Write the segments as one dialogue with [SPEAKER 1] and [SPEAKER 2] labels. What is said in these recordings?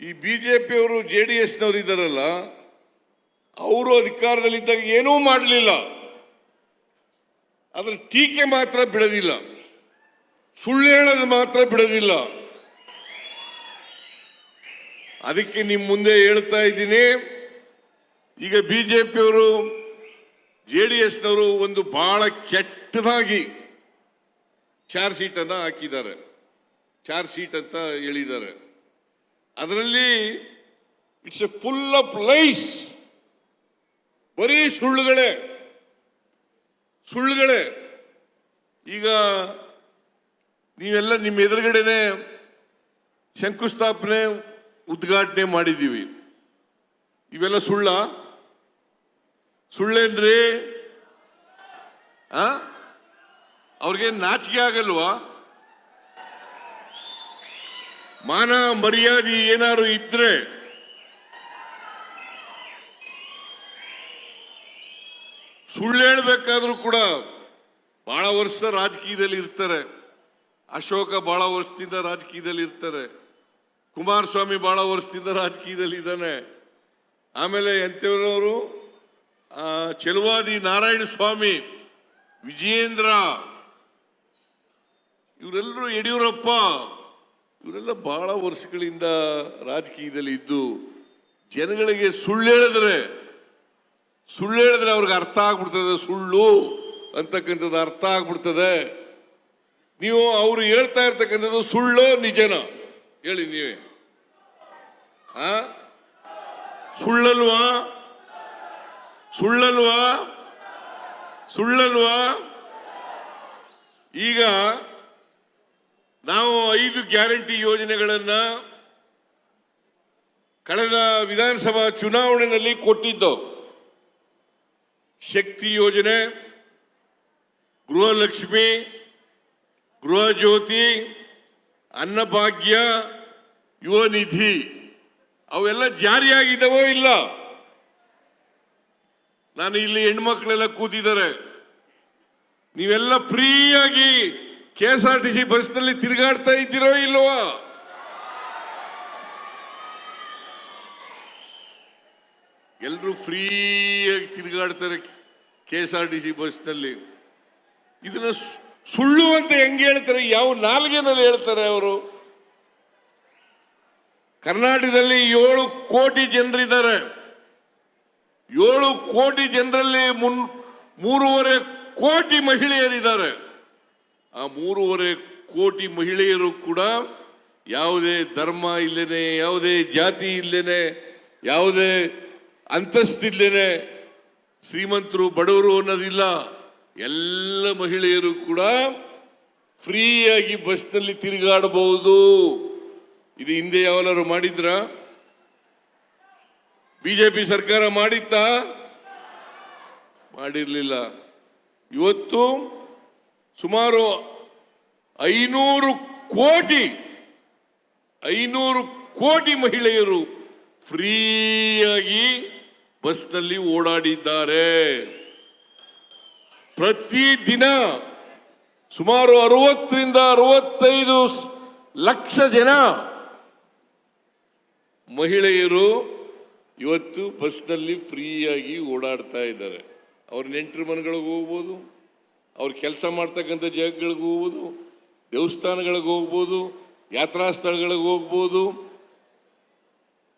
[SPEAKER 1] ಈ B J ಪಿಯವರು J D ಎಸ್ನವರು ಇದ್ದಾರಲ್ಲ, ಅವರು ಅಧಿಕಾರದಲ್ಲಿದ್ದಾಗ ಏನೂ ಮಾಡಲಿಲ್ಲ. ಅದರ ಟೀಕೆ ಮಾತ್ರ ಬಿಡೋದಿಲ್ಲ. ಸುಳ್ಳು ಹೇಳೋದು ಮಾತ್ರ ಬಿಡೋದಿಲ್ಲ. ಅದಕ್ಕೆ ನಿಮ್ಮ ಮುಂದೆ ಹೇಳ್ತಾ ಇದ್ದೀನಿ, ಈಗ ಬಿ ಜೆ ಪಿಯವರು ಜೆ ಡಿ ಎಸ್ನವರು ಒಂದು ಬಹಳ ಕೆಟ್ಟದಾಗಿ ಚಾರ್ಜ್ ಶೀಟನ್ನು ಹಾಕಿದ್ದಾರೆ. ಚಾರ್ಜ್ ಶೀಟ್ ಅಂತ ಹೇಳಿದ್ದಾರೆ. ಅದರಲ್ಲಿ it's a full of lies ಬರೀ ಸುಳ್ಳುಗಳೇ. ಸುಳ್ಳುಗಳೇ. ಈಗ ನೀವೆಲ್ಲ ನಿಮ್ಮ ಎದುರುಗಡೆನೆ ಶಂಕುಸ್ಥಾಪನೆ, ಉದ್ಘಾಟನೆ ಮಾಡಿದ್ದೀವಿ. ಇವೆಲ್ಲ ಸುಳ್ಳ? ಸುಳ್ಳೇನ್ರಿ? ಅವ್ರಿಗೆ ನಾಚಿಕೆ ಆಗಲ್ವಾ? ಮಾನ ಮರ್ಯಾದೆ ಏನಾದ್ರು ಇದ್ರೆ ಸುಳ್ಳು ಹೇಳ್ಬೇಕಾದ್ರೂ ಕೂಡ ಬಹಳ ವರ್ಷ ರಾಜಕೀಯದಲ್ಲಿ ಇರ್ತಾರೆ. ಅಶೋಕ ಬಹಳ ವರ್ಷದಿಂದ ರಾಜಕೀಯದಲ್ಲಿ ಇರ್ತಾರೆ. ಕುಮಾರಸ್ವಾಮಿ ಬಹಳ ವರ್ಷದಿಂದ ರಾಜಕೀಯದಲ್ಲಿ ಇದ್ದಾನೆ. ಆಮೇಲೆ ಎಂಥವ್ರವರು? ಚೆಲುವಾದಿ ನಾರಾಯಣ ಸ್ವಾಮಿ, ವಿಜಯೇಂದ್ರ. ಇವರೆಲ್ಲರೂ ಯಡಿಯೂರಪ್ಪ. ಇವರೆಲ್ಲ ಬಹಳ ವರ್ಷಗಳಿಂದ ರಾಜಕೀಯದಲ್ಲಿ ಇದ್ದು ಜನಗಳಿಗೆ ಸುಳ್ಳು ಹೇಳಿದ್ರೆ ಸುಳ್ಳು ಹೇಳಿದ್ರೆ ಅವ್ರಿಗೆ ಅರ್ಥ ಆಗ್ಬಿಡ್ತದೆ, ಸುಳ್ಳು ಅಂತಕ್ಕಂಥದ್ದು ಅರ್ಥ ಆಗ್ಬಿಡ್ತದೆ. ನೀವು ಅವರು ಹೇಳ್ತಾ ಇರ್ತಕ್ಕಂಥದ್ದು ಸುಳ್ಳು ನಿಜನ, ಹೇಳಿ ನೀವೇ. ಆ? ಸುಳ್ಳಲ್ವಾ? ಸುಳ್ಳಲ್ವಾ? ಸುಳ್ಳಲ್ವಾ? ಈಗ ನಾವು ಐದು ಗ್ಯಾರಂಟಿ ಯೋಜನೆಗಳನ್ನು ಕಳೆದ ವಿಧಾನಸಭಾ ಚುನಾವಣೆಯಲ್ಲಿ ಕೊಟ್ಟಿದ್ದೋ. ಶಕ್ತಿ ಯೋಜನೆ, ಗೃಹಲಕ್ಷ್ಮಿ ಗೃಹ ಜ್ಯೋತಿ ಅನ್ನಭಾಗ್ಯ ಯುವ ನಿಧಿ ಅವೆಲ್ಲ ಜಾರಿಯಾಗಿದ್ದಾವೋ ಇಲ್ಲ? ನಾನು ಇಲ್ಲಿ ಹೆಣ್ಮಕ್ಳೆಲ್ಲ ಕೂತಿದ್ದಾರೆ. ನೀವೆಲ್ಲ ಫ್ರೀಯಾಗಿ K S R T C ಬಸ್ನಲ್ಲಿ ತಿರುಗಾಡ್ತಾ ಇದ್ದೀರೋ ಇಲ್ವಾ? ಎಲ್ಲರೂ ಫ್ರೀಯಾಗಿ ತಿರುಗಾಡ್ತಾರೆ K S R T C ಬಸ್ನಲ್ಲಿ ಇದನ್ನ ಸುಳ್ಳು ಅಂತ ಹೆಂಗೆ ಹೇಳ್ತಾರೆ? ಯಾವ ನಾಲ್ಗೆನಲ್ಲಿ ಹೇಳ್ತಾರೆ ಅವರು? ಕರ್ನಾಟಕದಲ್ಲಿ ಏಳು ಕೋಟಿ ಜನರಿದ್ದಾರೆ. ಏಳು ಕೋಟಿ ಜನರಲ್ಲಿ ಮುನ್, ಮೂರುವರೆ ಕೋಟಿ ಮಹಿಳೆಯರಿದ್ದಾರೆ. ಆ ಮೂರುವರೆ ಕೋಟಿ ಮಹಿಳೆಯರು ಕೂಡ ಯಾವುದೇ ಧರ್ಮ ಇಲ್ಲೇನೆ, ಯಾವುದೇ ಜಾತಿ ಇಲ್ಲೇನೆ, ಯಾವುದೇ ಅಂತಸ್ತಿಲ್ಲೇನೆ ಶ್ರೀಮಂತರು ಬಡವರು ಅನ್ನೋದಿಲ್ಲ. ಎಲ್ಲ ಮಹಿಳೆಯರು ಕೂಡ ಫ್ರೀಯಾಗಿ ಬಸ್ನಲ್ಲಿ ತಿರುಗಾಡಬಹುದು. ಇದು ಹಿಂದೆ ಯಾವಲಾರು ಮಾಡಿದ್ರ? ಬಿಜೆಪಿ ಸರ್ಕಾರ ಮಾಡಿತ್ತಾ? ಮಾಡಿರಲಿಲ್ಲ. ಇವತ್ತು ಸುಮಾರು ಐನೂರು ಕೋಟಿ ಐನೂರು ಕೋಟಿ ಮಹಿಳೆಯರು ಫ್ರೀಯಾಗಿ ಬಸ್ನಲ್ಲಿ ಓಡಾಡಿದ್ದಾರೆ. ಪ್ರತಿದಿನ ಸುಮಾರು ಅರವತ್ತರಿಂದ ಅರವತ್ತೈದು ಲಕ್ಷ ಜನ ಮಹಿಳೆಯರು ಇವತ್ತು ಬಸ್ನಲ್ಲಿ ಫ್ರೀಯಾಗಿ ಓಡಾಡ್ತಾ ಇದ್ದಾರೆ. ಅವ್ರ ನೆಂಟರು ಮನೆಗಳಿಗೆ ಹೋಗ್ಬೋದು ಅವ್ರು ಕೆಲಸ ಮಾಡ್ತಕ್ಕಂಥ ಜಾಗಗಳಿಗೆ ಹೋಗ್ಬೋದು, ದೇವಸ್ಥಾನಗಳಿಗೆ ಹೋಗ್ಬೋದು, ಯಾತ್ರಾ ಸ್ಥಳಗಳಿಗೆ ಹೋಗ್ಬೋದು.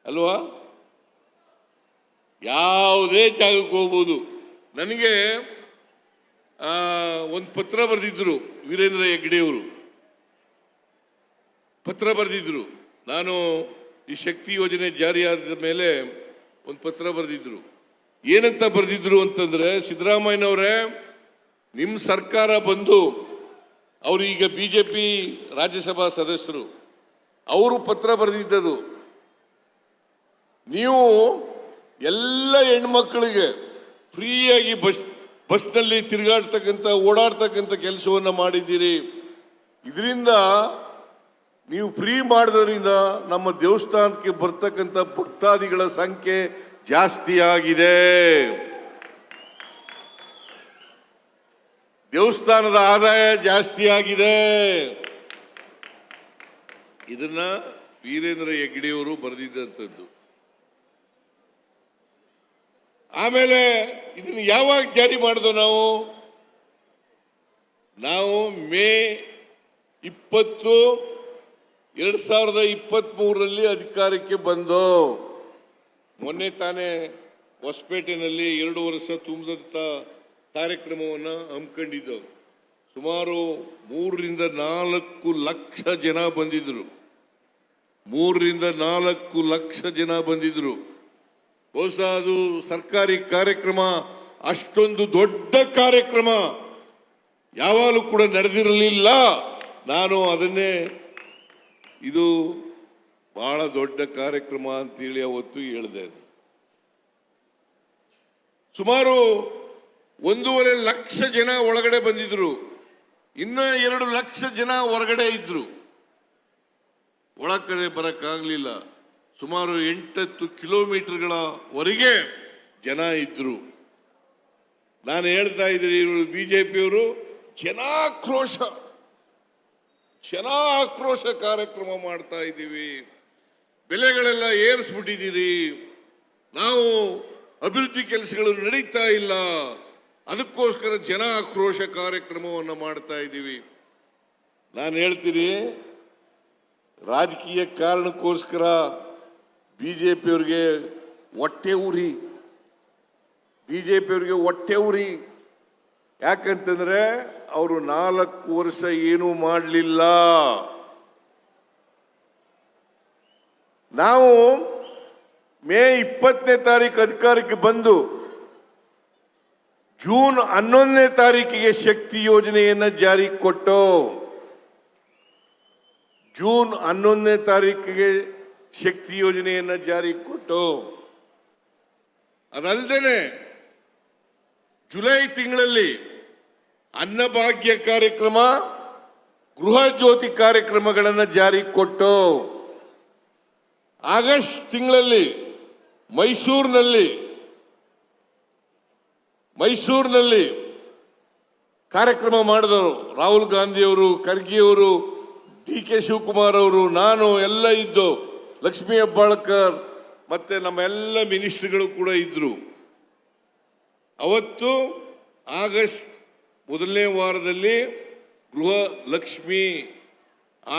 [SPEAKER 1] ಅಲ್ವಾ? ಯಾವುದೇ ಜಾಗಕ್ಕೆ ಹೋಗ್ಬೋದು. ನನಗೆ ಒಂದು ಪತ್ರ ಬರೆದಿದ್ದರು ವೀರೇಂದ್ರ ಹೆಗ್ಡೆಯವರು ಪತ್ರ ಬರೆದಿದ್ದರು ನಾನು ಈ ಶಕ್ತಿ ಯೋಜನೆ ಜಾರಿಯಾದ ಮೇಲೆ ಒಂದು ಪತ್ರ ಬರೆದಿದ್ರು. ಏನಂತ ಬರೆದಿದ್ರು ಅಂತಂದ್ರೆ ಸಿದ್ದರಾಮಯ್ಯನವರೇ ನಿಮ್ಮ ಸರ್ಕಾರ ಬಂದು ಅವರು ಈಗ ಬಿ ಜೆ ಪಿ ರಾಜ್ಯಸಭಾ ಸದಸ್ಯರು, ಅವರು ಪತ್ರ ಬರೆದಿದ್ದದು. ನೀವು ಎಲ್ಲ ಹೆಣ್ಮಕ್ಳಿಗೆ ಫ್ರೀಯಾಗಿ ಬಸ್, ಬಸ್ನಲ್ಲಿ ತಿರುಗಾಡ್ತಕ್ಕಂಥ, ಓಡಾಡ್ತಕ್ಕಂಥ ಕೆಲಸವನ್ನು ಮಾಡಿದ್ದೀರಿ. ಇದರಿಂದ ನೀವು ಫ್ರೀ ಮಾಡೋದ್ರಿಂದ ನಮ್ಮ ದೇವಸ್ಥಾನಕ್ಕೆ ಬರ್ತಕ್ಕಂಥ ಭಕ್ತಾದಿಗಳ ಸಂಖ್ಯೆ ಜಾಸ್ತಿ ಆಗಿದೆ ದೇವಸ್ಥಾನದ ಆದಾಯ ಜಾಸ್ತಿ ಆಗಿದೆ ಇದನ್ನ ವೀರೇಂದ್ರ ಹೆಗ್ಡೆಯವರು ಬರೆದಿದ್ದಂಥದ್ದು ಆಮೇಲೆ ಇದನ್ನು ಯಾವಾಗ ಜಾರಿ ಮಾಡಿದೋ ನಾವು? ನಾವು ಮೇ ಇಪ್ಪತ್ತು, ಎರಡು ಸಾವಿರದ ಇಪ್ಪತ್ತ್ ಮೂರರಲ್ಲಿ ಅಧಿಕಾರಕ್ಕೆ ಬಂದು ಮೊನ್ನೆ ತಾನೇ ಹೊಸಪೇಟೆನಲ್ಲಿ ಎರಡು ವರ್ಷ ತುಂಬಿದಂಥ ಕಾರ್ಯಕ್ರಮವನ್ನು ಹಮ್ಮಿಕೊಂಡಿದ್ದವು ಸುಮಾರು ಮೂರರಿಂದ ನಾಲ್ಕು ಲಕ್ಷ ಜನ ಬಂದಿದ್ದರು ಮೂರರಿಂದ ನಾಲ್ಕು ಲಕ್ಷ ಜನ ಬಂದಿದ್ದರು ಬಹುಶಃ ಅದು ಸರ್ಕಾರಿ ಕಾರ್ಯಕ್ರಮ, ಅಷ್ಟೊಂದು ದೊಡ್ಡ ಕಾರ್ಯಕ್ರಮ. ಯಾವಾಗಲೂ ಕೂಡ ನಡೆದಿರಲಿಲ್ಲ. ನಾನು ಅದನ್ನೇ, ಇದು ಬಹಳ ದೊಡ್ಡ ಕಾರ್ಯಕ್ರಮ ಅಂತೇಳಿ ಅವತ್ತು ಹೇಳಿದೆ. ಸುಮಾರು ಒಂದೂವರೆ ಲಕ್ಷ ಜನ ಒಳಗಡೆ ಬಂದಿದ್ರು. ಇನ್ನ ಎರಡು ಲಕ್ಷ ಜನ ಹೊರಗಡೆ ಇದ್ರು. ಒಳಗಡೆ ಬರೋಕ್ಕಾಗಲಿಲ್ಲ. ಸುಮಾರು ಎಂಟತ್ತು ಕಿಲೋಮೀಟರ್ಗಳವರೆಗೆ ಜನ ಇದ್ರು. ನಾನು ಹೇಳ್ತಾ ಇದ್ದೀನಿ, ಇವರು ಬಿಜೆಪಿಯವರು, ಜನಾಕ್ರೋಶ ಜನಾಕ್ರೋಶ ಕಾರ್ಯಕ್ರಮ ಮಾಡ್ತಾ ಇದ್ದೀವಿ. ಬೆಲೆಗಳೆಲ್ಲ ಏರಿಸ್ಬಿಟ್ಟಿದ್ದೀರಿ. ನಾವು ಅಭಿವೃದ್ಧಿ ಕೆಲಸಗಳು ನಡೀತಾ ಇಲ್ಲ. ಅದಕ್ಕೋಸ್ಕರ ಜನ ಆಕ್ರೋಶ ಕಾರ್ಯಕ್ರಮವನ್ನು ಮಾಡ್ತಾ ಇದ್ದೀವಿ. ನಾನು ಹೇಳ್ತೀನಿ, ರಾಜಕೀಯ ಕಾರಣಕ್ಕೋಸ್ಕರ ಬಿ ಜೆ ಪಿಯವ್ರಿಗೆ ಹೊಟ್ಟೆ ಉರಿ. ಬಿ ಜೆ ಪಿಯವ್ರಿಗೆ ಹೊಟ್ಟೆ ಉರಿ. ಯಾಕಂತಂದರೆ ಅವರು ನಾಲ್ಕು ವರ್ಷ ಏನೂ ಮಾಡಲಿಲ್ಲ. ನಾವು ಮೇ ಇಪ್ಪತ್ತನೇ ತಾರೀಕು ಅಧಿಕಾರಕ್ಕೆ ಬಂದು ಜೂನ್ ಹನ್ನೊಂದನೇ ತಾರೀಕಿಗೆ ಶಕ್ತಿ ಯೋಜನೆಯನ್ನು ಜಾರಿ ಕೊಟ್ಟು ಜೂನ್ ಹನ್ನೊಂದನೇ ತಾರೀಕಿಗೆ ಶಕ್ತಿ ಯೋಜನೆಯನ್ನು ಜಾರಿ ಕೊಟ್ಟು ಅದಲ್ಲದೆ ಜುಲೈ ತಿಂಗಳಲ್ಲಿ ಅನ್ನಭಾಗ್ಯ ಕಾರ್ಯಕ್ರಮ, ಗೃಹ ಜ್ಯೋತಿ ಕಾರ್ಯಕ್ರಮಗಳನ್ನು ಜಾರಿ ಕೊಟ್ಟು, ಆಗಸ್ಟ್ ತಿಂಗಳಲ್ಲಿ ಮೈಸೂರಿನಲ್ಲಿ ಮೈಸೂರಿನಲ್ಲಿ ಕಾರ್ಯಕ್ರಮ ಮಾಡಿದವರು ರಾಹುಲ್ ಗಾಂಧಿಯವರು, ಖರ್ಗೆಯವರು, ಡಿ ಕೆ ಶಿವಕುಮಾರ್ ಅವರು, ನಾನು ಎಲ್ಲ ಇದ್ದು, ಲಕ್ಷ್ಮೀ ಹೆಬ್ಬಾಳ್ಕರ್ ಮತ್ತು ನಮ್ಮ ಎಲ್ಲ ಮಿನಿಸ್ಟ್ರಿಗಳು ಕೂಡ ಇದ್ದರು ಅವತ್ತು ಆಗಸ್ಟ್ ಮೊದಲನೇ ವಾರದಲ್ಲಿ ಗೃಹ ಲಕ್ಷ್ಮಿ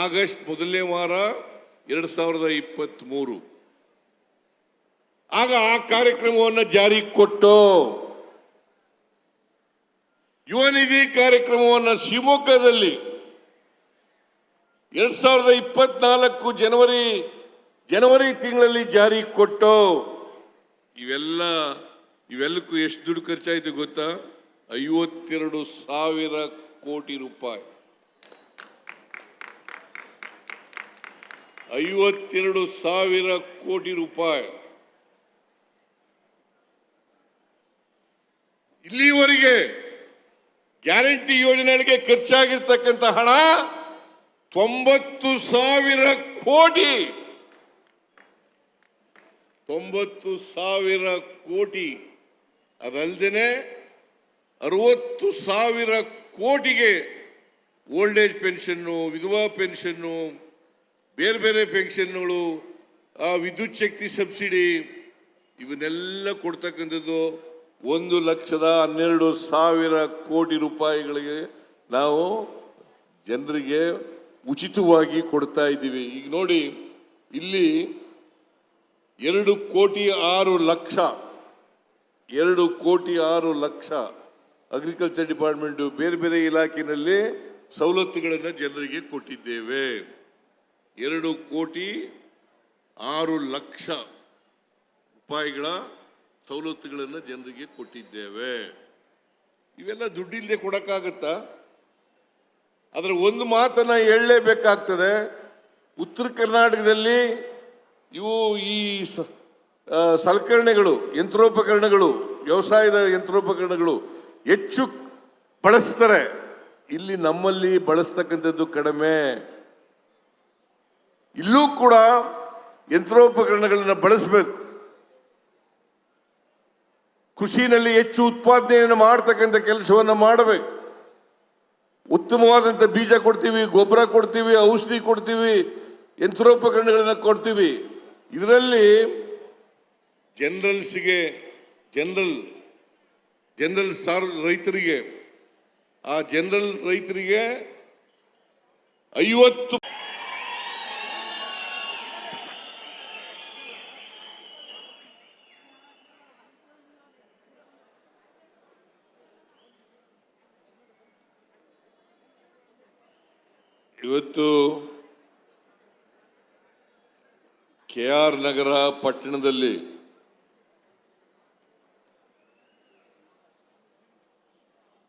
[SPEAKER 1] ಆಗಸ್ಟ್ ಮೊದಲನೇ ವಾರ ಎರಡು ಸಾವಿರದ ಇಪ್ಪತ್ತ್ಮೂರು ಆಗ ಆ ಕಾರ್ಯಕ್ರಮವನ್ನು ಜಾರಿಗೆ ಕೊಟ್ಟು ಯುವ ನಿಧಿ ಕಾರ್ಯಕ್ರಮವನ್ನು ಶಿವಮೊಗ್ಗದಲ್ಲಿ ಎರಡ್ ಸಾವಿರದ ಇಪ್ಪತ್ನಾಲ್ಕು ಜನವರಿ ಜನವರಿ ತಿಂಗಳಲ್ಲಿ ಜಾರಿ ಕೊಟ್ಟು ಇವೆಲ್ಲ, ಇವೆಲ್ಲಕ್ಕೂ ಎಷ್ಟು ದುಡ್ಡು ಖರ್ಚಾಯಿತು ಗೊತ್ತಾ? ಐವತ್ತೆರಡು ಸಾವಿರ ಕೋಟಿ ರೂಪಾಯಿ. ಐವತ್ತೆರಡು ಸಾವಿರ ಕೋಟಿ ರೂಪಾಯಿ. ಇಲ್ಲಿವರೆಗೆ ಗ್ಯಾರಂಟಿ ಯೋಜನೆಗಳಿಗೆ ಖರ್ಚಾಗಿರ್ತಕ್ಕಂಥ ಹಣ ತೊಂಬತ್ತು ಸಾವಿರ ಕೋಟಿ. ತೊಂಬತ್ತು ಸಾವಿರ ಕೋಟಿ. ಅದಲ್ಲದೆ ಅರವತ್ತು ಸಾವಿರ ಕೋಟಿಗೆ ಓಲ್ಡ್ ಏಜ್ ಪೆನ್ಷನ್ನು, ವಿಧವಾ ಪೆನ್ಷನ್ನು, ಬೇರೆ ಬೇರೆ ಪೆನ್ಷನ್ಗಳು ವಿದ್ಯುತ್ ಶಕ್ತಿ ಸಬ್ಸಿಡಿ ಇವನ್ನೆಲ್ಲ ಕೊಡ್ತಕ್ಕಂಥದ್ದು ಒಂದು ಲಕ್ಷದ ಹನ್ನೆರಡು ಸಾವಿರ ಕೋಟಿ ರೂಪಾಯಿಗಳಿಗೆ ನಾವು ಜನರಿಗೆ ಉಚಿತವಾಗಿ ಕೊಡ್ತಾ ಇದ್ದೀವಿ. ಈಗ ನೋಡಿ, ಇಲ್ಲಿ ಎರಡು ಕೋಟಿ ಆರು ಲಕ್ಷ, ಎರಡು ಕೋಟಿ ಆರು ಲಕ್ಷ ಅಗ್ರಿಕಲ್ಚರ್ ಡಿಪಾರ್ಟ್ಮೆಂಟು ಬೇರೆ ಬೇರೆ ಇಲಾಖೆಯಲ್ಲಿ ಸವಲತ್ತುಗಳನ್ನು ಜನರಿಗೆ ಕೊಟ್ಟಿದ್ದೇವೆ. ಎರಡು ಕೋಟಿ ಆರು ಲಕ್ಷ ರೂಪಾಯಿಗಳ ಸವಲತ್ತುಗಳನ್ನು ಜನರಿಗೆ ಕೊಟ್ಟಿದ್ದೇವೆ. ಇವೆಲ್ಲ ದುಡ್ಡಿಲ್ಲದೆ ಕೊಡೋಕ್ಕಾಗತ್ತಾ? ಆದರೆ ಒಂದು ಮಾತನ್ನು ಹೇಳಲೇಬೇಕಾಗ್ತದೆ. ಉತ್ತರ ಕರ್ನಾಟಕದಲ್ಲಿ ಇವು ಈ ಸಲಕರಣೆಗಳು, ಯಂತ್ರೋಪಕರಣಗಳು, ವ್ಯವಸಾಯದ ಯಂತ್ರೋಪಕರಣಗಳು ಹೆಚ್ಚು ಬಳಸ್ತಾರೆ. ಇಲ್ಲಿ ನಮ್ಮಲ್ಲಿ ಬಳಸ್ತಕ್ಕಂಥದ್ದು ಕಡಿಮೆ. ಇಲ್ಲೂ ಕೂಡ ಯಂತ್ರೋಪಕರಣಗಳನ್ನು ಬಳಸಬೇಕು. ಕೃಷಿನಲ್ಲಿ ಹೆಚ್ಚು ಉತ್ಪಾದನೆಯನ್ನು ಮಾಡ್ತಕ್ಕಂಥ ಕೆಲಸವನ್ನು ಮಾಡಬೇಕು. ಉತ್ತಮವಾದಂಥ ಬೀಜ ಕೊಡ್ತೀವಿ, ಗೊಬ್ಬರ ಕೊಡ್ತೀವಿ, ಔಷಧಿ ಕೊಡ್ತೀವಿ, ಯಂತ್ರೋಪಕರಣಗಳನ್ನು ಕೊಡ್ತೀವಿ. ಇದರಲ್ಲಿ ಜನರಲ್ಸ್ಗೆ, ಜನರಲ್ ಜನರಲ್ ಸಾರ್ ರೈತರಿಗೆ, ಆ ಜನರಲ್ ರೈತರಿಗೆ ಐವತ್ತು ಇವತ್ತು ಕೆ ಆರ್ ನಗರ ಪಟ್ಟಣದಲ್ಲಿ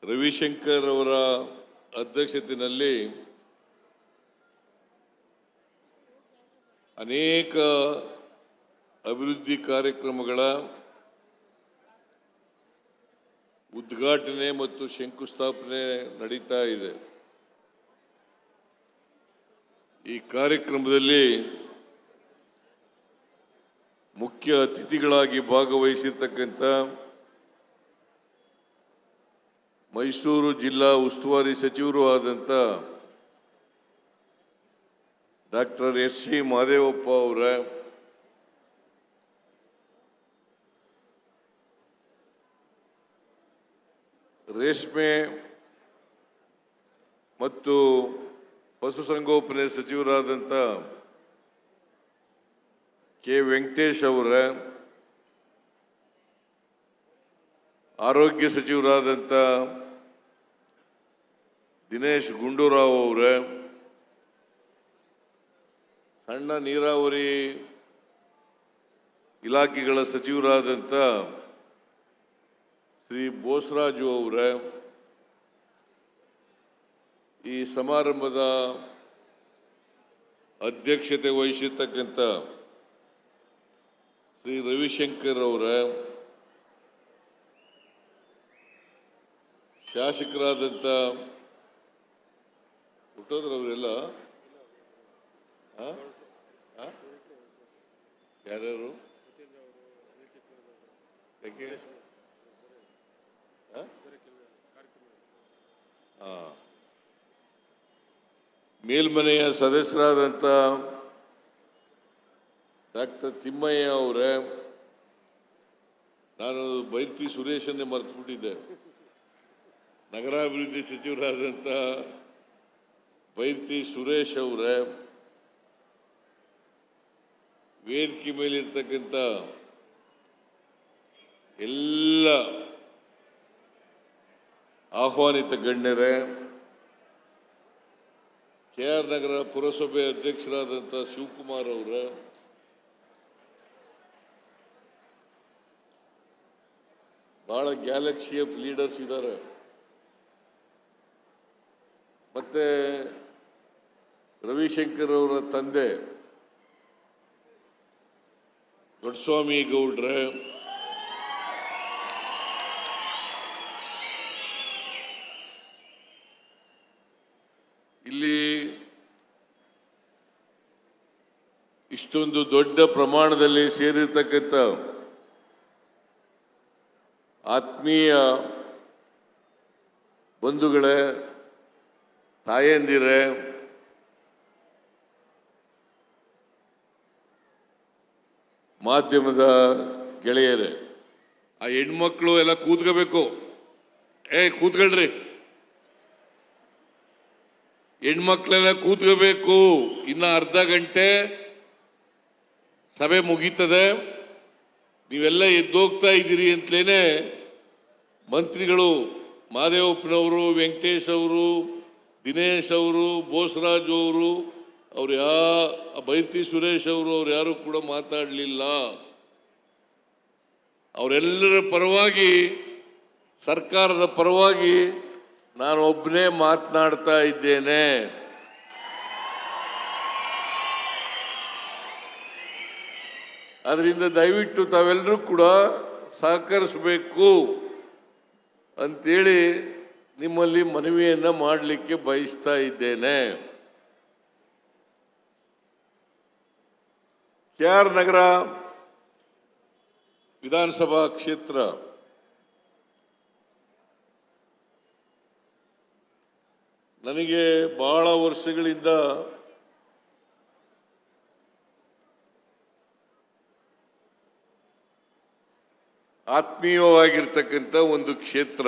[SPEAKER 1] ರವಿಶಂಕರ್ ಅವರ ಅಧ್ಯಕ್ಷತೆಯಲ್ಲಿ ಅನೇಕ ಅಭಿವೃದ್ಧಿ ಕಾರ್ಯಕ್ರಮಗಳ ಉದ್ಘಾಟನೆ ಮತ್ತು ಶಂಕುಸ್ಥಾಪನೆ ನಡೀತಾ ಇದೆ. ಈ ಕಾರ್ಯಕ್ರಮದಲ್ಲಿ ಮುಖ್ಯ ಅತಿಥಿಗಳಾಗಿ ಭಾಗವಹಿಸಿರ್ತಕ್ಕಂಥ ಮೈಸೂರು ಜಿಲ್ಲಾ ಉಸ್ತುವಾರಿ ಸಚಿವರು ಆದಂಥ ಡಾಕ್ಟರ್ ಎಸ್ ಸಿ ಮಹದೇವಪ್ಪ ಅವರ ರೇಷ್ಮೆ ಮತ್ತು ಪಶುಸಂಗೋಪನೆ ಸಚಿವರಾದಂಥ ಕೆ. ವೆಂಕಟೇಶ್ ಅವರ, ಆರೋಗ್ಯ ಸಚಿವರಾದಂಥ ದಿನೇಶ್ ಗುಂಡೂರಾವ್ ಅವರ, ಸಣ್ಣ ನೀರಾವರಿ ಇಲಾಖೆಗಳ ಸಚಿವರಾದಂಥ ಶ್ರೀ ಬೋಸರಾಜು ಅವರ ಈ ಸಮಾರಂಭದ ಅಧ್ಯಕ್ಷತೆ ವಹಿಸಿರ್ತಕ್ಕಂಥ ಶ್ರೀ ರವಿಶಂಕರ್ ಅವರ ಶಾಸಕರಾದಂಥ ಹುಟ್ಟೋದ್ರವರೆಲ್ಲ ಯಾರ್ಯಾರು? ಹಾಂ? ಮೇಲ್ಮನೆಯ ಸದಸ್ಯರಾದಂಥ ಡಾಕ್ಟರ್ ತಿಮ್ಮಯ್ಯ ಅವರೇ, ನಾನು ಬೈರ್ತಿ ಸುರೇಶನ್ನೇ ಮರೆತುಬಿಟ್ಟಿದ್ದೆ. ನಗರಾಭಿವೃದ್ಧಿ ಸಚಿವರಾದಂಥ ಬೈರ್ತಿ ಸುರೇಶ್ ಅವರೇ, ವೇದಿಕೆ ಮೇಲಿರ್ತಕ್ಕಂಥ ಎಲ್ಲ ಆಹ್ವಾನಿತ ಗಣ್ಯರೇ ಕೆ ಆರ್ ನಗರ ಪುರಸಭೆ ಅಧ್ಯಕ್ಷರಾದಂಥ ಶಿವಕುಮಾರ್ ಅವರ, ಬಹಳ ಗ್ಯಾಲಕ್ಸಿ ಆಫ್ ಲೀಡರ್ಸ್ ಇದ್ದಾರೆ ಮತ್ತೆ ರವಿಶಂಕರ್ ಅವರ ತಂದೆ ದೊಡ್ಡಸ್ವಾಮಿ ಗೌಡ್ರೆ ಇಲ್ಲಿ ಇಷ್ಟೊಂದು ದೊಡ್ಡ ಪ್ರಮಾಣದಲ್ಲಿ ಸೇರಿರ್ತಕ್ಕಂಥ ಆತ್ಮೀಯ ಬಂಧುಗಳೇ, ತಾಯಂದಿರೇ, ಮಾಧ್ಯಮದ ಗೆಳೆಯರೇ, ಆ ಹೆಣ್ಮಕ್ಳು ಎಲ್ಲ ಕೂತ್ಕೋಬೇಕು. ಏ, ಕೂತ್ಕೊಳ್ರಿ. ಹೆಣ್ಮಕ್ಳೆಲ್ಲ ಕೂತ್ಕೋಬೇಕು. ಇನ್ನ ಅರ್ಧ ಗಂಟೆ ಸಭೆ ಮುಗೀತದೆ. ನೀವೆಲ್ಲ ಎದ್ದೋಗ್ತಾ ಇದ್ದೀರಿ ಅಂತಲೇ ಮಂತ್ರಿಗಳು ಮಾದೇವಪ್ಪನವರು, ವೆಂಕಟೇಶ್ ಅವರು, ದಿನೇಶ್ ಅವರು, ಬೋಸರಾಜ್ ಅವರು, ಅವ್ರು ಯಾ, ಬೈರ್ತಿ ಸುರೇಶ್ ಅವರು, ಅವ್ರು ಯಾರು ಕೂಡ ಮಾತಾಡಲಿಲ್ಲ. ಅವರೆಲ್ಲರ ಪರವಾಗಿ, ಸರ್ಕಾರದ ಪರವಾಗಿ ನಾನು ಒಬ್ಬನೇ ಮಾತನಾಡ್ತಾ ಇದ್ದೇನೆ. ಅದರಿಂದ ದಯವಿಟ್ಟು ತಾವೆಲ್ಲರೂ ಕೂಡ ಸಹಕರಿಸಬೇಕು ಅಂತೇಳಿ ನಿಮ್ಮಲ್ಲಿ ಮನವಿಯನ್ನು ಮಾಡಲಿಕ್ಕೆ ಬಯಸ್ತಾ ಇದ್ದೇನೆ. ಕೆ ಆರ್ ನಗರ ವಿಧಾನಸಭಾ ಕ್ಷೇತ್ರ. ನನಗೆ ಬಹಳ ವರ್ಷಗಳಿಂದ ಆತ್ಮೀಯವಾಗಿರ್ತಕ್ಕಂಥ ಒಂದು ಕ್ಷೇತ್ರ.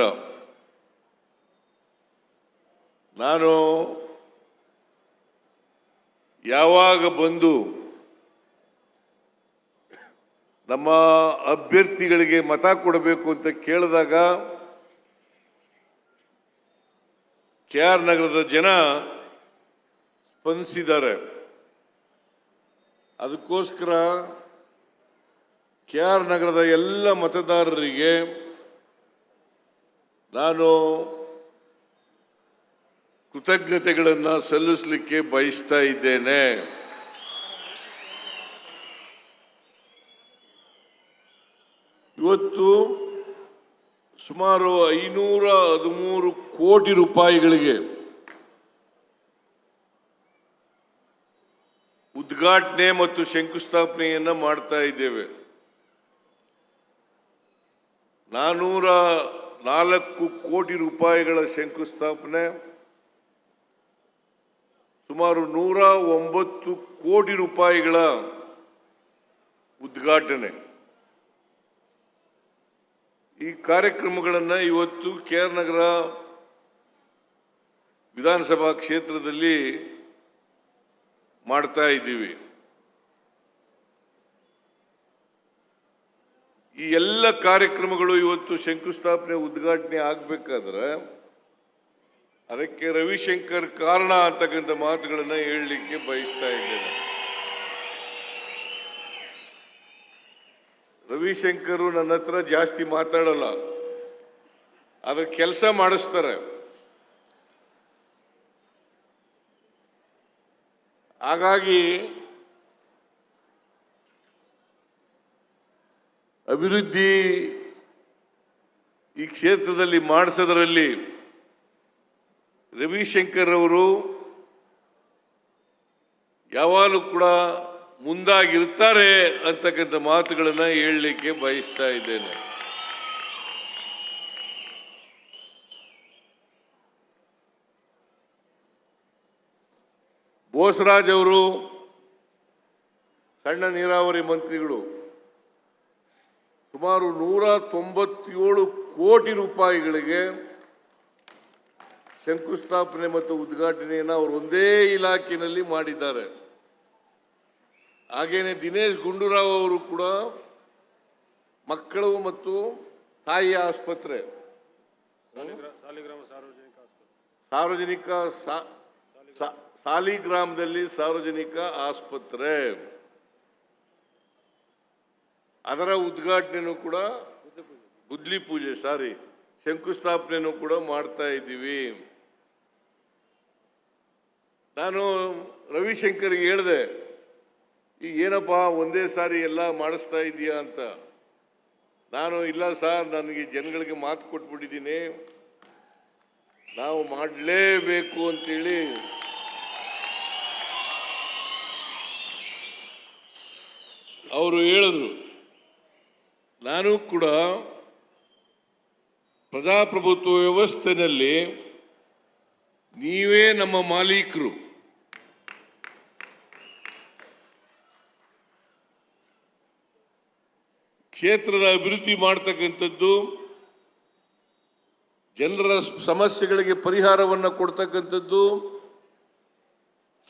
[SPEAKER 1] ನಾನು ಯಾವಾಗ ಬಂದು ನಮ್ಮ ಅಭ್ಯರ್ಥಿಗಳಿಗೆ ಮತ ಕೊಡಬೇಕು ಅಂತ ಕೇಳಿದಾಗ ಕೆ ಆರ್ ನಗರದ ಜನ ಸ್ಪಂದಿಸಿದ್ದಾರೆ. ಅದಕ್ಕೋಸ್ಕರ ಕೆ ಆರ್ ನಗರದ ಎಲ್ಲ ಮತದಾರರಿಗೆ ನಾನು ಕೃತಜ್ಞತೆಗಳನ್ನು ಸಲ್ಲಿಸಲಿಕ್ಕೆ ಬಯಸ್ತಾ ಇದ್ದೇನೆ. ಇವತ್ತು ಸುಮಾರು ಐನೂರ ಹದಿಮೂರು ಕೋಟಿ ರೂಪಾಯಿಗಳಿಗೆ ಉದ್ಘಾಟನೆ ಮತ್ತು ಶಂಕುಸ್ಥಾಪನೆಯನ್ನು ಮಾಡ್ತಾ ಇದ್ದೇವೆ. ನಾನೂರ ನಾಲ್ಕು ಕೋಟಿ ರೂಪಾಯಿಗಳ ಶಂಕುಸ್ಥಾಪನೆ, ಸುಮಾರು ನೂರ ಒಂಬತ್ತು ಕೋಟಿ ರೂಪಾಯಿಗಳ ಉದ್ಘಾಟನೆ. ಈ ಕಾರ್ಯಕ್ರಮಗಳನ್ನು ಇವತ್ತು ಕೆ ಆರ್ ನಗರ ವಿಧಾನಸಭಾ ಕ್ಷೇತ್ರದಲ್ಲಿ ಮಾಡ್ತಾ ಇದ್ದೀವಿ. ಈ ಎಲ್ಲ ಕಾರ್ಯಕ್ರಮಗಳು ಇವತ್ತು ಶಂಕುಸ್ಥಾಪನೆ, ಉದ್ಘಾಟನೆ ಆಗಬೇಕಾದ್ರೆ ಅದಕ್ಕೆ ರವಿಶಂಕರ್ ಕಾರಣ ಅಂತಕ್ಕಂಥ ಮಾತುಗಳನ್ನು ಹೇಳಲಿಕ್ಕೆ ಬಯಸ್ತಾ ಇದ್ದೇನೆ. ರವಿಶಂಕರು ನನ್ನ ಹತ್ರ ಜಾಸ್ತಿ ಮಾತಾಡಲ್ಲ. ಅದ್ರ ಕೆಲಸ ಮಾಡಿಸ್ತಾರೆ. ಹಾಗಾಗಿ ಅಭಿವೃದ್ಧಿ ಈ ಕ್ಷೇತ್ರದಲ್ಲಿ ಮಾಡಿಸೋದರಲ್ಲಿ ರವಿಶಂಕರ್ ಅವರು ಯಾವಾಗಲೂ ಕೂಡ ಮುಂದಾಗಿರ್ತಾರೆ ಅಂತಕ್ಕಂಥ ಮಾತುಗಳನ್ನು ಹೇಳಲಿಕ್ಕೆ ಬಯಸ್ತಾ ಇದ್ದೇನೆ. ಬೋಸರಾಜ್ ಅವರು ಸಣ್ಣ ನೀರಾವರಿ ಮಂತ್ರಿಗಳು. ಸುಮಾರು ನೂರ ತೊಂಬತ್ತೇಳು ಕೋಟಿ ರೂಪಾಯಿಗಳಿಗೆ ಶಂಕುಸ್ಥಾಪನೆ ಮತ್ತು ಉದ್ಘಾಟನೆಯನ್ನು ಅವರು ಒಂದೇ ಇಲಾಖೆಯಲ್ಲಿ ಮಾಡಿದ್ದಾರೆ. ಹಾಗೇನೆ ದಿನೇಶ್ ಗುಂಡೂರಾವ್ ಅವರು ಕೂಡ ಮಕ್ಕಳು ಮತ್ತು ತಾಯಿ ಆಸ್ಪತ್ರೆ.
[SPEAKER 2] ಸಾರ್ವಜನಿಕ
[SPEAKER 1] ಸಾಲಿಗ್ರಾಮದಲ್ಲಿ ಸಾರ್ವಜನಿಕ ಆಸ್ಪತ್ರೆ. ಅದರ ಉದ್ಘಾಟನೆನೂ ಕೂಡ ಬುದ್ಲಿ ಪೂಜೆ, ಸಾರಿ, ಶಂಕುಸ್ಥಾಪನೆನೂ ಕೂಡ ಮಾಡ್ತಾ ಇದ್ದೀವಿ. ನಾನು ರವಿಶಂಕರ್ಗೆ ಹೇಳಿದೆ ಈಗ ಏನಪ್ಪ ಒಂದೇ ಸಾರಿ ಎಲ್ಲ ಮಾಡಿಸ್ತಾ ಇದೆಯಾ ಅಂತ? ನಾನು, ಇಲ್ಲ ಸರ್, ನನಗೆ ಜನಗಳಿಗೆ ಮಾತು ಕೊಟ್ಬಿಟ್ಟಿದ್ದೀನಿ. ನಾವು ಮಾಡಲೇಬೇಕು ಅಂತೇಳಿ. ಅವರು ಹೇಳಿದ್ರು. ನಾನು ಕೂಡ ಪ್ರಜಾಪ್ರಭುತ್ವ ವ್ಯವಸ್ಥೆಯಲ್ಲಿ ನೀವೇ ನಮ್ಮ ಮಾಲೀಕರು. ಕ್ಷೇತ್ರದ ಅಭಿವೃದ್ಧಿ ಮಾಡ್ತಕ್ಕಂಥದ್ದು, ಜನರ ಸಮಸ್ಯೆಗಳಿಗೆ ಪರಿಹಾರವನ್ನು ಕೊಡ್ತಕ್ಕಂಥದ್ದು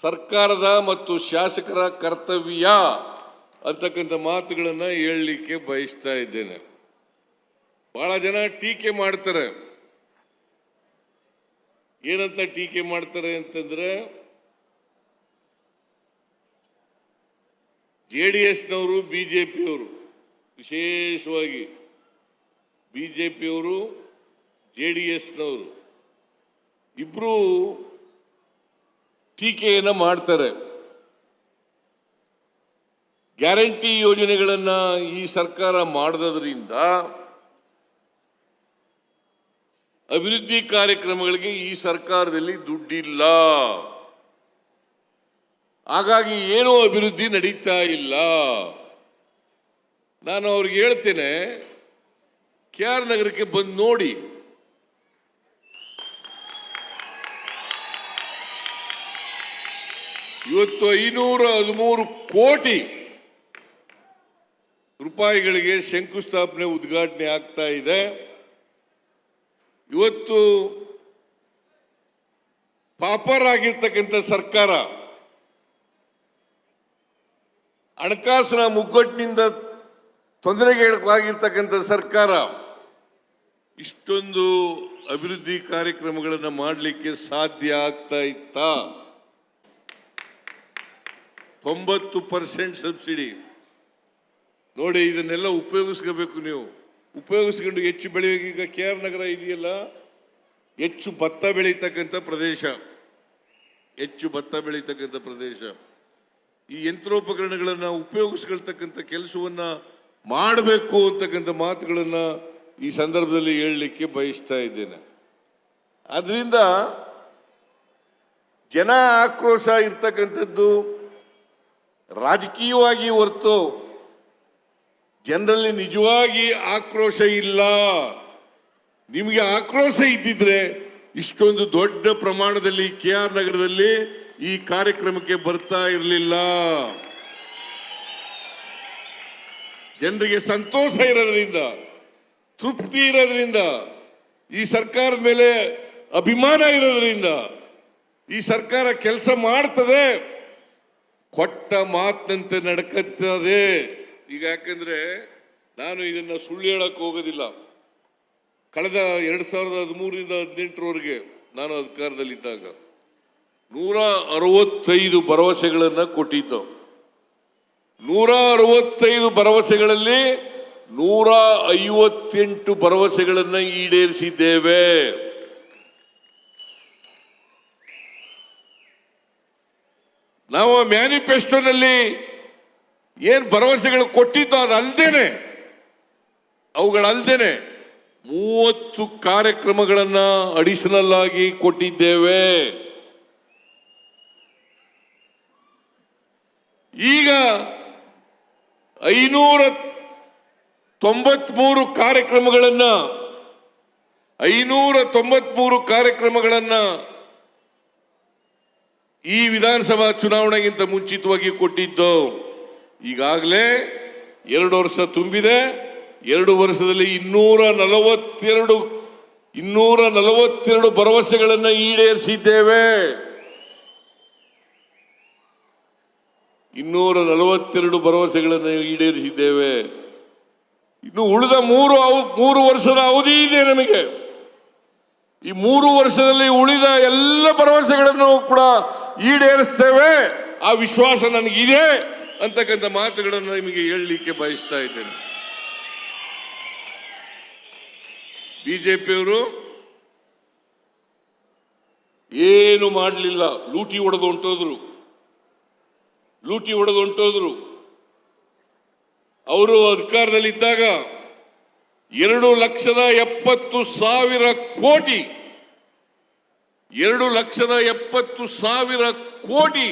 [SPEAKER 1] ಸರ್ಕಾರದ ಮತ್ತು ಶಾಸಕರ ಕರ್ತವ್ಯ. ಅಂತಕ್ಕಂಥ ಮಾತುಗಳನ್ನು ಹೇಳಲಿಕ್ಕೆ ಬಯಸ್ತಾ ಇದ್ದೇನೆ. ಬಹಳ ಜನ ಟೀಕೆ ಮಾಡ್ತಾರೆ. ಏನಂತ ಟೀಕೆ ಮಾಡ್ತಾರೆ ಅಂತಂದ್ರೆ, ಜೆ ಡಿ ಎಸ್ನವರು, ಬಿ ವಿಶೇಷವಾಗಿ ಬಿ ಜೆ ಪಿಯವರು, ಜೆ ಡಿ ಎಸ್ನವರು ಇಬ್ಬರು ಟೀಕೆಯನ್ನು ಮಾಡ್ತಾರೆ. ಗ್ಯಾರಂಟಿ ಯೋಜನೆಗಳನ್ನು ಈ ಸರ್ಕಾರ ಮಾಡದ್ರಿಂದ ಅಭಿವೃದ್ಧಿ ಕಾರ್ಯಕ್ರಮಗಳಿಗೆ ಈ ಸರ್ಕಾರದಲ್ಲಿ ದುಡ್ಡಿಲ್ಲ. ಹಾಗಾಗಿ ಏನೂ ಅಭಿವೃದ್ಧಿ ನಡೀತಾ ಇಲ್ಲ. ನಾನು ಅವ್ರಿಗೆ ಹೇಳ್ತೇನೆ ಕೆ ಆರ್ ನಗರಕ್ಕೆ ಬಂದು ನೋಡಿ. ಇವತ್ತು ಐನೂರ ಹದಿಮೂರು ಕೋಟಿ ರೂಪಾಯಿಗಳಿಗೆ ಶಂಕುಸ್ಥಾಪನೆ ಉದ್ಘಾಟನೆ ಆಗ್ತಾ ಇದೆ. ಇವತ್ತು ಪಾಪರ್ ಆಗಿರ್ತಕ್ಕಂಥ ಸರ್ಕಾರ ಹಣಕಾಸಿನ ಮುಗ್ಗಟ್ಟಿನಿಂದ ತೊಂದರೆಗೊಳಗಾಗಿರ್ತಕ್ಕಂಥ ಸರ್ಕಾರ ಇಷ್ಟೊಂದು ಅಭಿವೃದ್ಧಿ ಕಾರ್ಯಕ್ರಮಗಳನ್ನು ಮಾಡಲಿಕ್ಕೆ ಸಾಧ್ಯ ಆಗ್ತಾ ಇತ್ತಾ? ತೊಂಬತ್ತು ಪರ್ಸೆಂಟ್ ಸಬ್ಸಿಡಿ. ನೋಡಿ, ಇದನ್ನೆಲ್ಲ ಉಪಯೋಗಿಸ್ಕೋಬೇಕು ನೀವು. ಉಪಯೋಗಿಸ್ಕೊಂಡು ಹೆಚ್ಚು ಬೆಳೆಯೋಕೆ ಈಗ ಕೆ ಆರ್ ನಗರ ಇದೆಯಲ್ಲ? ಹೆಚ್ಚು ಭತ್ತ ಬೆಳೀತಕ್ಕಂಥ ಪ್ರದೇಶ. ಹೆಚ್ಚು ಭತ್ತ ಬೆಳೀತಕ್ಕಂಥ ಪ್ರದೇಶ. ಈ ಯಂತ್ರೋಪಕರಣಗಳನ್ನು ಉಪಯೋಗಿಸ್ಕೊಳ್ತಕ್ಕಂಥ ಕೆಲಸವನ್ನು ಮಾಡಬೇಕು ಅಂತಕ್ಕಂಥ ಮಾತುಗಳನ್ನು ಈ ಸಂದರ್ಭದಲ್ಲಿ ಹೇಳಲಿಕ್ಕೆ ಬಯಸ್ತಾ ಇದ್ದೇನೆ. ಅದರಿಂದ ಜನ ಆಕ್ರೋಶ ಇರ್ತಕ್ಕಂಥದ್ದು ರಾಜಕೀಯವಾಗಿ ಹೊರತು ಜನರಲ್ಲಿ ನಿಜವಾಗಿ ಆಕ್ರೋಶ ಇಲ್ಲ. ನಿಮಗೆ ಆಕ್ರೋಶ ಇದ್ದಿದ್ರೆ ಇಷ್ಟೊಂದು ದೊಡ್ಡ ಪ್ರಮಾಣದಲ್ಲಿ ಕೆ ಆರ್ ನಗರದಲ್ಲಿ ಈ ಕಾರ್ಯಕ್ರಮಕ್ಕೆ ಬರ್ತಾ ಇರಲಿಲ್ಲ. ಜನರಿಗೆ ಸಂತೋಷ ಇರೋದ್ರಿಂದ, ತೃಪ್ತಿ ಇರೋದ್ರಿಂದ, ಈ ಸರ್ಕಾರದ ಮೇಲೆ ಅಭಿಮಾನ ಇರೋದ್ರಿಂದ, ಈ ಸರ್ಕಾರ ಕೆಲಸ ಮಾಡ್ತದೆ, ಕೊಟ್ಟ ಮಾತಿನಂತೆ ನಡ್ಕತ್ತದೆ ಈಗ ಯಾಕಂದ್ರೆ ನಾನು ಇದನ್ನ ಸುಳ್ಳು ಹೇಳಕ್ ಹೋಗೋದಿಲ್ಲ. ಕಳೆದ ಎರಡು ಸಾವಿರದ ಹದಿಮೂರರಿಂದ ಹದಿನೆಂಟರವರೆಗೆ ನಾನು ಅಧಿಕಾರದಲ್ಲಿದ್ದಾಗ ನೂರ ಅರವತ್ತೈದು ಭರವಸೆಗಳನ್ನು ಕೊಟ್ಟಿದ್ದು. ನೂರ ಅರವತ್ತೈದು ಭರವಸೆಗಳಲ್ಲಿ ನೂರ ಐವತ್ತೆಂಟು ಭರವಸೆಗಳನ್ನು ಈಡೇರಿಸಿದ್ದೇವೆ. ನಾವು ಮ್ಯಾನಿಫೆಸ್ಟೋನಲ್ಲಿ ಏನ್ ಭರವಸೆಗಳು ಕೊಟ್ಟಿದ್ದು ಅದು ಅವುಗಳಲ್ದೇನೆ ಮೂವತ್ತು ಕಾರ್ಯಕ್ರಮಗಳನ್ನು ಅಡಿಷನಲ್ ಆಗಿ ಕೊಟ್ಟಿದ್ದೇವೆ. ಈಗ ಐನೂರ ತೊಂಬತ್ಮೂರು ಕಾರ್ಯಕ್ರಮಗಳನ್ನ, ಐನೂರ ತೊಂಬತ್ಮೂರು ಕಾರ್ಯಕ್ರಮಗಳನ್ನ ಈ ವಿಧಾನಸಭಾ ಚುನಾವಣೆಗಿಂತ ಮುಂಚಿತವಾಗಿ ಕೊಟ್ಟಿದ್ದು ಈಗಾಗಲೇ ಎರಡು ವರ್ಷ ತುಂಬಿದೆ. ಎರಡು ವರ್ಷದಲ್ಲಿ ಇನ್ನೂರ ನಲವತ್ತೆರಡು ಇನ್ನೂರ ನಲವತ್ತೆರಡು ಭರವಸೆಗಳನ್ನು ಈಡೇರಿಸಿದ್ದೇವೆ. ಇನ್ನೂರ ನಲವತ್ತೆರಡು ಭರವಸೆಗಳನ್ನು ಈಡೇರಿಸಿದ್ದೇವೆ. ಇನ್ನು ಉಳಿದ ಮೂರು ಮೂರು ವರ್ಷದ ಅವಧಿ ಇದೆ ನಮಗೆ. ಈ ಮೂರು ವರ್ಷದಲ್ಲಿ ಉಳಿದ ಎಲ್ಲ ಭರವಸೆಗಳನ್ನು ಕೂಡ ಈಡೇರಿಸ್ತೇವೆ. ಆ ವಿಶ್ವಾಸ ನನಗಿದೆ. ಅಂತಕ್ಕಂಥ ಮಾತುಗಳನ್ನು ನಿಮಗೆ ಹೇಳಲಿಕ್ಕೆ ಬಯಸ್ತಾ ಇದ್ದೇನೆ. ಬಿಜೆಪಿಯವರು ಏನು ಮಾಡಲಿಲ್ಲ. ಲೂಟಿ ಹೊಡೆದು ಹೊಂಟೋದ್ರು. ಲೂಟಿ ಹೊಡೆದು ಹೊಂಟೋದ್ರು. ಅವರು ಅಧಿಕಾರದಲ್ಲಿದ್ದಾಗ ಎರಡು ಲಕ್ಷದ ಎಪ್ಪತ್ತು ಸಾವಿರ ಕೋಟಿ, ಎರಡು ಲಕ್ಷದ ಎಪ್ಪತ್ತು ಸಾವಿರ ಕೋಟಿ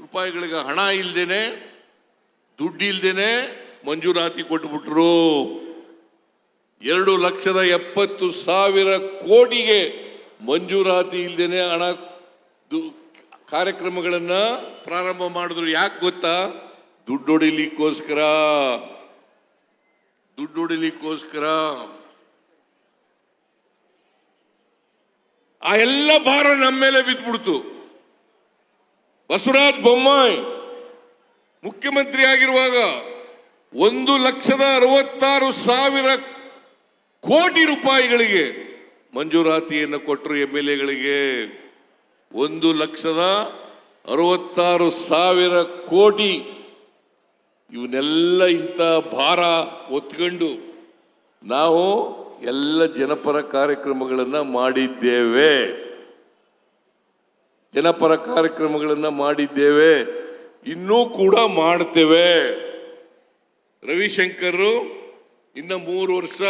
[SPEAKER 1] ರೂಪಾಯಿಗಳಿಗೆ ಹಣ ಇಲ್ದೇನೆ ದುಡ್ಡು ಇಲ್ದೇನೆ ಮಂಜೂರಾತಿ ಕೊಟ್ಬಿಟ್ರು. ಎರಡು ಲಕ್ಷದ ಎಪ್ಪತ್ತು ಸಾವಿರ ಕೋಟಿಗೆ ಮಂಜೂರಾತಿ ಇಲ್ದೇನೆ ಹಣ ಕಾರ್ಯಕ್ರಮಗಳನ್ನ ಪ್ರಾರಂಭ ಮಾಡಿದ್ರು. ಯಾಕೆ ಗೊತ್ತಾ? ದುಡ್ಡು ಹೊಡಿಲಿಕ್ಕೋಸ್ಕರ. ದುಡ್ಡು ಹೊಡಿಲಿಕ್ಕೋಸ್ಕರ. ಆ ಎಲ್ಲ ಭಾರ ನಮ್ಮ ಮೇಲೆ ಬಿದ್ದ್ಬಿಡ್ತು ಬಸವರಾಜ್ ಬೊಮ್ಮಾಯಿ ಮುಖ್ಯಮಂತ್ರಿ ಆಗಿರುವಾಗ ಒಂದು ಲಕ್ಷದ ಅರವತ್ತಾರು ಸಾವಿರ ಕೋಟಿ ರೂಪಾಯಿಗಳಿಗೆ ಮಂಜೂರಾತಿಯನ್ನು ಕೊಟ್ಟರು ಎಂ ಎಲ್ ಎಗಳಿಗೆ ಒಂದು ಲಕ್ಷದ ಅರವತ್ತಾರು ಸಾವಿರ ಕೋಟಿ ಇವನ್ನೆಲ್ಲ ಇಂಥ ಭಾರ ಒತ್ಕೊಂಡು ನಾವು ಎಲ್ಲ ಜನಪರ ಕಾರ್ಯಕ್ರಮಗಳನ್ನು ಮಾಡಿದ್ದೇವೆ. ಜನಪರ ಕಾರ್ಯಕ್ರಮಗಳನ್ನು ಮಾಡಿದ್ದೇವೆ. ಇನ್ನೂ ಕೂಡ ಮಾಡ್ತೇವೆ. ರವಿಶಂಕರ್ ಇನ್ನ ಮೂರು ವರ್ಷ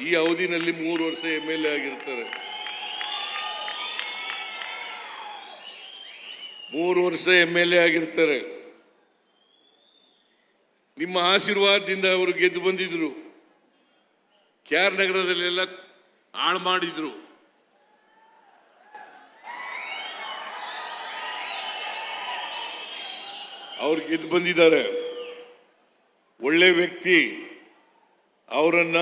[SPEAKER 1] ಈ ಅವಧಿನಲ್ಲಿ ಮೂರು ವರ್ಷ ಎಂ ಎಲ್ ಎ ಆಗಿರ್ತಾರೆ. ಮೂರು ವರ್ಷ ಎಂ ಎಲ್ ಎ ಆಗಿರ್ತಾರೆ. ನಿಮ್ಮ ಆಶೀರ್ವಾದದಿಂದ ಅವರು ಗೆದ್ದು ಬಂದಿದ್ರು. ಕೆ ಆರ್ ನಗರದಲ್ಲೆಲ್ಲ ಹಾಳು ಮಾಡಿದ್ರು. ಅವ್ರು ಗೆದ್ದು ಬಂದಿದ್ದಾರೆ. ಒಳ್ಳೆ ವ್ಯಕ್ತಿ. ಅವರನ್ನ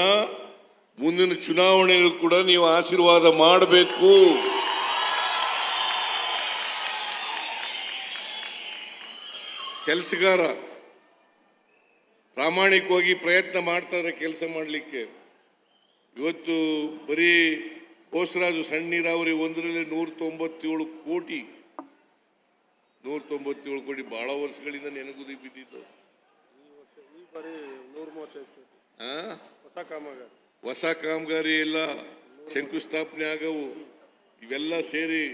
[SPEAKER 1] ಮುಂದಿನ ಚುನಾವಣೆಯಲ್ಲೂ ಕೂಡ ನೀವು ಆಶೀರ್ವಾದ ಮಾಡಬೇಕು. ಕೆಲಸಗಾರ. ಪ್ರಾಮಾಣಿಕವಾಗಿ ಪ್ರಯತ್ನ ಮಾಡ್ತಾರೆ ಕೆಲಸ ಮಾಡಲಿಕ್ಕೆ. ಇವತ್ತು ಬರೀ ಕೋಸರಾಜು ಸಣ್ಣ ನೀರಾವರಿ ಒಂದರಲ್ಲಿ ನೂರ ತೊಂಬತ್ತೇಳು ಕೋಟಿ ನೂರ ತೊಂಬತ್ತೇಳು ಕೋಟಿ ಬಹಳ ವರ್ಷಗಳಿಂದ ನೆನಗುದಿ ಬಿದ್ದಿತ್ತು?
[SPEAKER 2] ಹೊಸ ಕಾಮಗಾರಿ.
[SPEAKER 1] ಎಲ್ಲ ಶಂಕುಸ್ಥಾಪನೆ ಆಗವು. ಇವೆಲ್ಲ ಸೇರಿ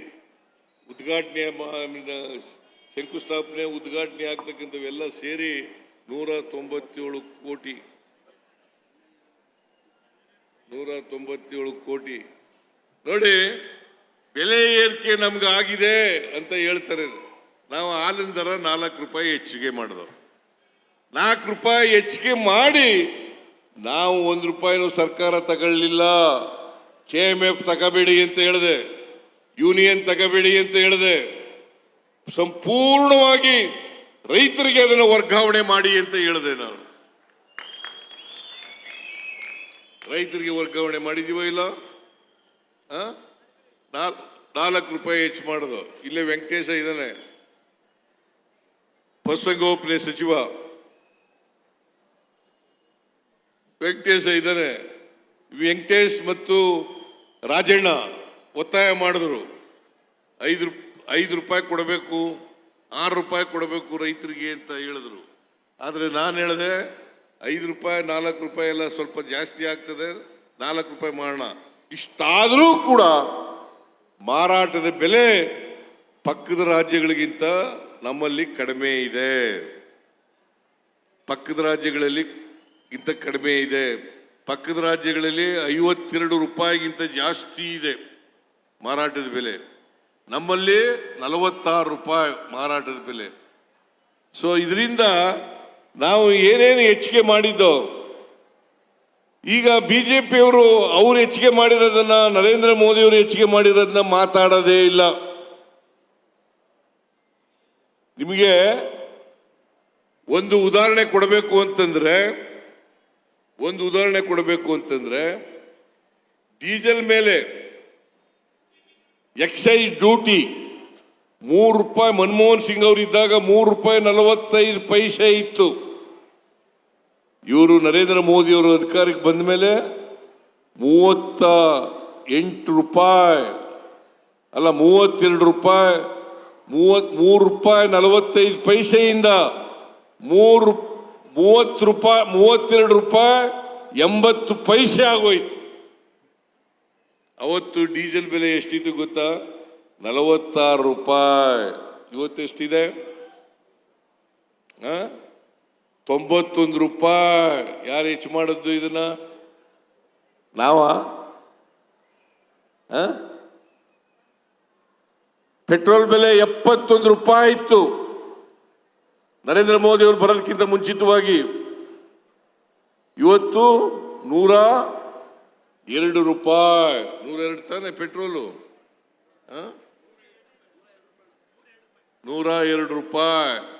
[SPEAKER 1] ಉದ್ಘಾಟನೆ ಶಂಕುಸ್ಥಾಪನೆ ಉದ್ಘಾಟನೆ ಆಗ್ತಕ್ಕಂಥವೆಲ್ಲ ಸೇರಿ ನೂರ ತೊಂಬತ್ತೇಳು ಕೋಟಿ. ನೂರ ತೊಂಬತ್ತೇಳು ಕೋಟಿ. ನೋಡಿ ಬೆಲೆ ಏರಿಕೆ ನಮ್ಗೆ ಆಗಿದೆ ಅಂತ ಹೇಳ್ತಾರೆ. ನಾವು ಹಾಲಿನ ದರ ನಾಲ್ಕು ರೂಪಾಯಿ ಹೆಚ್ಚಿಗೆ ಮಾಡಿದವು ನಾಲ್ಕು ರೂಪಾಯಿ ಹೆಚ್ಚಿಗೆ ಮಾಡಿ ನಾವು ಒಂದು ರೂಪಾಯಿನೂ ಸರ್ಕಾರ ತಗೊಳ್ಳಿಲ್ಲ. ಕೆ ಎಂ ಎಫ್ ತಗೋಬೇಡಿ ಅಂತ ಹೇಳಿದೆ. ಯೂನಿಯನ್ ತಗೋಬೇಡಿ ಅಂತ ಹೇಳಿದೆ. ಸಂಪೂರ್ಣವಾಗಿ ರೈತರಿಗೆ ಅದನ್ನು ವರ್ಗಾವಣೆ ಮಾಡಿ ಅಂತ ಹೇಳಿದೆ ನಾನು. ರೈತರಿಗೆ ವರ್ಗಾವಣೆ ಮಾಡಿದೀವ ಇಲ್ಲ? ನಾಲ್ಕು ರೂಪಾಯಿ ಹೆಚ್ಚು ಮಾಡೋದು. ಇಲ್ಲೇ ವೆಂಕಟೇಶ ಇದ್ದಾನೆ. ಪಶುಸಂಗೋಪನೆ ಸಚಿವ. ವೆಂಕಟೇಶ ಇದ್ದಾನೆ ವೆಂಕಟೇಶ್ ಮತ್ತು ರಾಜಣ್ಣ ಒತ್ತಾಯ ಮಾಡಿದ್ರು. ಐದು ಐದು ರೂಪಾಯಿ ಕೊಡಬೇಕು, ಆರು ರೂಪಾಯಿ ಕೊಡಬೇಕು ರೈತರಿಗೆ ಅಂತ ಹೇಳಿದ್ರು. ಆದರೆ ನಾನು ಹೇಳಿದೆ, ಐದು ರೂಪಾಯಿ, ನಾಲ್ಕು ರೂಪಾಯಿ ಎಲ್ಲ ಸ್ವಲ್ಪ ಜಾಸ್ತಿ ಆಗ್ತದೆ, ನಾಲ್ಕು ರೂಪಾಯಿ ಮಾಡೋಣ. ಇಷ್ಟಾದರೂ ಕೂಡ ಮಾರಾಟದ ಬೆಲೆ ಪಕ್ಕದ ರಾಜ್ಯಗಳಿಗಿಂತ ನಮ್ಮಲ್ಲಿ ಕಡಿಮೆ ಇದೆ. ಪಕ್ಕದ ರಾಜ್ಯಗಳಲ್ಲಿ ಇಂತ ಕಡಿಮೆ ಇದೆ. ಪಕ್ಕದ ರಾಜ್ಯಗಳಲ್ಲಿ ಐವತ್ತೆರಡು ರೂಪಾಯಿಗಿಂತ ಜಾಸ್ತಿ ಇದೆ ಮಾರಾಟದ ಬೆಲೆ. ನಮ್ಮಲ್ಲಿ ನಲವತ್ತಾರು ರೂಪಾಯಿ ಮಾರಾಟದ ಬೆಲೆ. ಸೊ ಇದರಿಂದ ನಾವು ಏನೇನು ಹೆಚ್ಚಿಗೆ ಮಾಡಿದ್ದೋ, ಈಗ ಬಿ ಜೆ ಪಿಯವರು ಅವ್ರು ಹೆಚ್ಚಿಗೆ ಮಾಡಿರೋದನ್ನ, ನರೇಂದ್ರ ಮೋದಿಯವರು ಹೆಚ್ಚಿಗೆ ಮಾಡಿರೋದನ್ನ ಮಾತಾಡೋದೇ ಇಲ್ಲ. ನಿಮಗೆ ಒಂದು ಉದಾಹರಣೆ ಕೊಡಬೇಕು ಅಂತಂದರೆ, ಒಂದು ಉದಾಹರಣೆ ಕೊಡಬೇಕು ಅಂತಂದರೆ, ಡೀಸೆಲ್ ಮೇಲೆ ಎಕ್ಸೈಸ್ ಡ್ಯೂಟಿ, ಮೂರು ರೂಪಾಯಿ ಮನಮೋಹನ್ ಸಿಂಗ್ ಅವರು ಇದ್ದಾಗ ಮೂರು ರೂಪಾಯಿ ನಲವತ್ತೈದು ಪೈಸೆ ಇತ್ತು. ಇವರು ನರೇಂದ್ರ ಮೋದಿ ಅವರು ಅಧಿಕಾರಕ್ಕೆ ಬಂದ ಮೇಲೆ ಮೂವತ್ತ ಎಂಟು ರೂಪಾಯಿ, ಅಲ್ಲ ಮೂವತ್ತೆರಡು ರೂಪಾಯಿ ಮೂವತ್, ಮೂರು ರೂಪಾಯಿ ನಲವತ್ತೈದು ಪೈಸೆಯಿಂದ ಮೂರು, ಮೂವತ್ತು ರೂಪಾಯಿ, ಮೂವತ್ತೆರಡು ರೂಪಾಯಿ ಎಂಬತ್ತು ಪೈಸೆ ಆಗೋಯ್ತು. ಅವತ್ತು ಡೀಸೆಲ್ ಬೆಲೆ ಎಷ್ಟಿತ್ತು ಗೊತ್ತಾ? ನಲವತ್ತಾರು ರೂಪಾಯಿ. ಇವತ್ತು ಎಷ್ಟಿದೆ? ಆ? ತೊಂಬತ್ತೊಂದು ರೂಪಾಯಿ. ಯಾರು ಹೆಚ್ಚು ಮಾಡಿದ್ದು ಇದನ್ನ? ನಾವ? ಆ? ಪೆಟ್ರೋಲ್ ಬೆಲೆ ಎಪ್ಪತ್ತೊಂದು ರೂಪಾಯಿ ಇತ್ತು. ನರೇಂದ್ರ ಮೋದಿ ಅವರು ಬರೋದಕ್ಕಿಂತ ಮುಂಚಿತವಾಗಿ ಇವತ್ತು ನೂರ ಎರಡು ರೂಪಾಯಿ. ನೂರೆರಡು ತಾನೆ ಪೆಟ್ರೋಲು? ನೂರ ಎರಡು ರೂಪಾಯಿ.